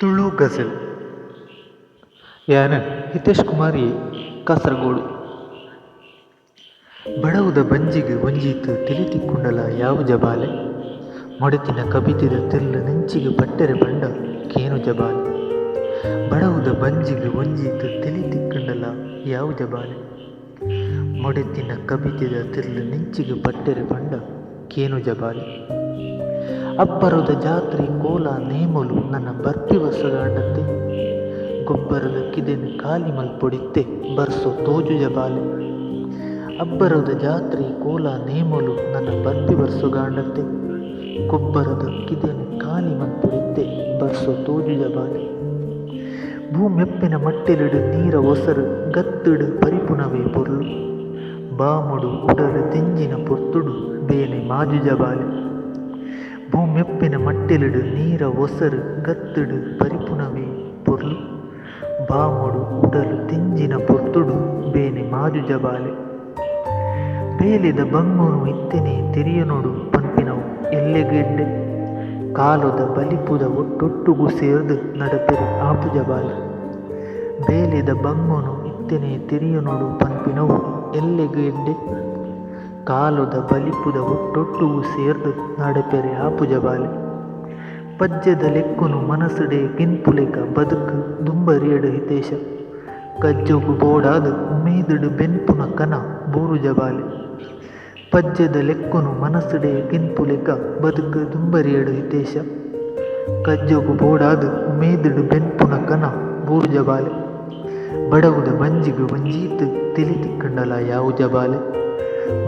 ತುಳು ಗಜಲ್. ಯಾನ ಹಿತೇಶ್ ಕುಮಾರಿ, ಕಾಸರಗೋಡು. ಬಡವುದ ಬಂಜಿಗೆ ಒಂಜೀತು ತಿಳಿತಿಕ್ಕುಂಡಲ ಯಾವ ಜಬಾಲೆ? ಮೊಡತಿನ ಕಬಿತಿದ ತಿಲ್ಲ ನೆಂಚಿಗೆ ಬಟ್ಟರೆ ಬಂಡ ಕೇನು ಜಬಾಲೆ? ಬಡವುದ ಬಂಜಿಗೆ ಒಂಜೀತು ತಿಳಿತಿಕ್ಕುಂಡಲ ಯಾವ ಜಬಾಲೆ? ಮೊಡತಿನ ಕಬಿತಿದ ತಿರ್ಲ ನೆಂಚಿಗೆ ಬಟ್ಟರೆ ಬಂಡ ಕೇನು ಜಬಾಲೆ? ಅಬ್ಬರದ ಜಾತ್ರೆ ಕೋಲ ನೇಮಲು ನನ್ನ ಬರ್ತಿ ಹೊಸಗಾಡತ್ತೆ ಗೊಬ್ಬರದ ಕಿದೆನ ಕಾಲಿ ಮಲ್ಪೊಡಿತ್ತೆ, ಬರ್ಸೋ ತೋಜು ಜಬಾಲೆ. ಅಬ್ಬರದ ಜಾತ್ರೆ ಕೋಲ ನೇಮಲು ನನ್ನ ಬರ್ತಿ ಬರ್ಸೊಗಾಂಡತ್ತೆ ಗೊಬ್ಬರದ ಕಿದೆನ ಕಾಲಿ ಮಲ್ಪೊಡಿತ್ತೆ, ಬರ್ಸೋ ತೋಜು ಜಬಾಲೆ. ಭೂಮೆಪ್ಪಿನ ಮಟ್ಟಿಲಿಡು ನೀರ ಒಸರು, ಗತ್ತಿಡು ಪರಿಪುನವೇ ಪೊರ್ಲು. ಬಾಮುಡು ಉಡರು ತೆಂಜಿನ ಪೊರ್ತುಡು ಬೇನೆ ಮಾಜು ಜಬಾಲೆ. ಭೂಮೆಪ್ಪಿನ ಮಟ್ಟಿಲಿಡು, ನೀರ ಒಸರು, ಗತ್ತಿಡು, ಪರಿಪುನವೇ ಪೊರ್ಲು. ಬಾಮುಡು, ಉಡಲು, ತಿಂಜಿನ ಪೊರ್ತುಡು, ಬೇನೆ ಮಾಜು ಜಬಾಲೆ ಬೇಲಿದ ಬಂಗುನು ಇತ್ತೆನೆ ತಿರಿಯನೊಡು ಪಂಪಿನವು ಎಲ್ಲೆಗೆಡ್ಡೆ. ಕಾಲುದ ಬಲಿಪುದ ಒಟ್ಟೊಟ್ಟುಗು ಸೇರ್ದು ನಡಪಿರು ಆಪು ಜಬಾಲೆ ಬೇಲಿದ ಬಂಗುನು ಇತ್ತೆನೆ ತಿರಿಯನೊಡು ಪಂಪಿನವು ಎಲ್ಲೆಗೆಡ್ಡೆ. ಕಾಲುದ ಬಲಿಪುದ ಒಟ್ಟೊಟ್ಟುವು ಸೇರ್ದು ನಡಪೆರೆ ಆಪುಜಬಾಲೆ ಪಜ್ಜದ ಲೆಕ್ಕುನು ಮನಸ್ಸುಡೆ ಕಿನ್ಪುಲೆಕ ಬದುಕು ದುಂಬರಿಯಡು ಹಿತೇಶ. ಕಜ್ಜೊಗು ಬೋಡಾದ ಉಮೇದುಡು ಬೆನ್ಪುನ ಕನ ಬೂರು ಜಬಾಲೆ ಪಜ್ಜದ ಲೆಕ್ಕುನು ಮನಸ್ಸುಡೆ ಕಿನ್ಪುಲೆಕ ಬದುಕು ದುಂಬರಿಯಡು ಹಿತೇಶ. ಕಜ್ಜೊಗು ಬೋಡಾದ ಉಮೇದುಡು ಬೆನ್ಪುನ ಕನ ಬೂರು ಜಬಾಲೆ ಬಡವುದ ಬಂಜಿಗು ಮಂಜೀತು ತಿಳಿತಿಕ್ಕಂಡಲ ಯಾವು ಜಬಾಲೆ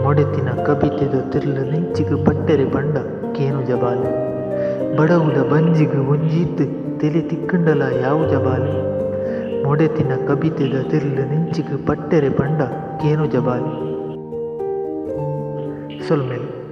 ಮೊಡೆತಿನ ಕಬಿತೆದ ತಿರ್ಲ ನೆಂಚಿಗು ಪಟ್ಟರೆ ಬಂಡ ಕೇನು ಜಬಾಲೆ. ಬಡವುದ ಬಂಜಿಗು ಒಂಜೀತು ತೆಲಿ ತಿಕ್ಕಂಡಲ ಯಾವು ಜಬಾಲೆ. ಮೊಡೆತಿನ ಕಬಿತೆದ ತಿರ್ಲ ನೆಂಚಿಗು ಪಟ್ಟರೆ ಬಂಡ ಕೇನು ಜಬಾಲೆ. ಸೊಲ್ಮೆಲೆ.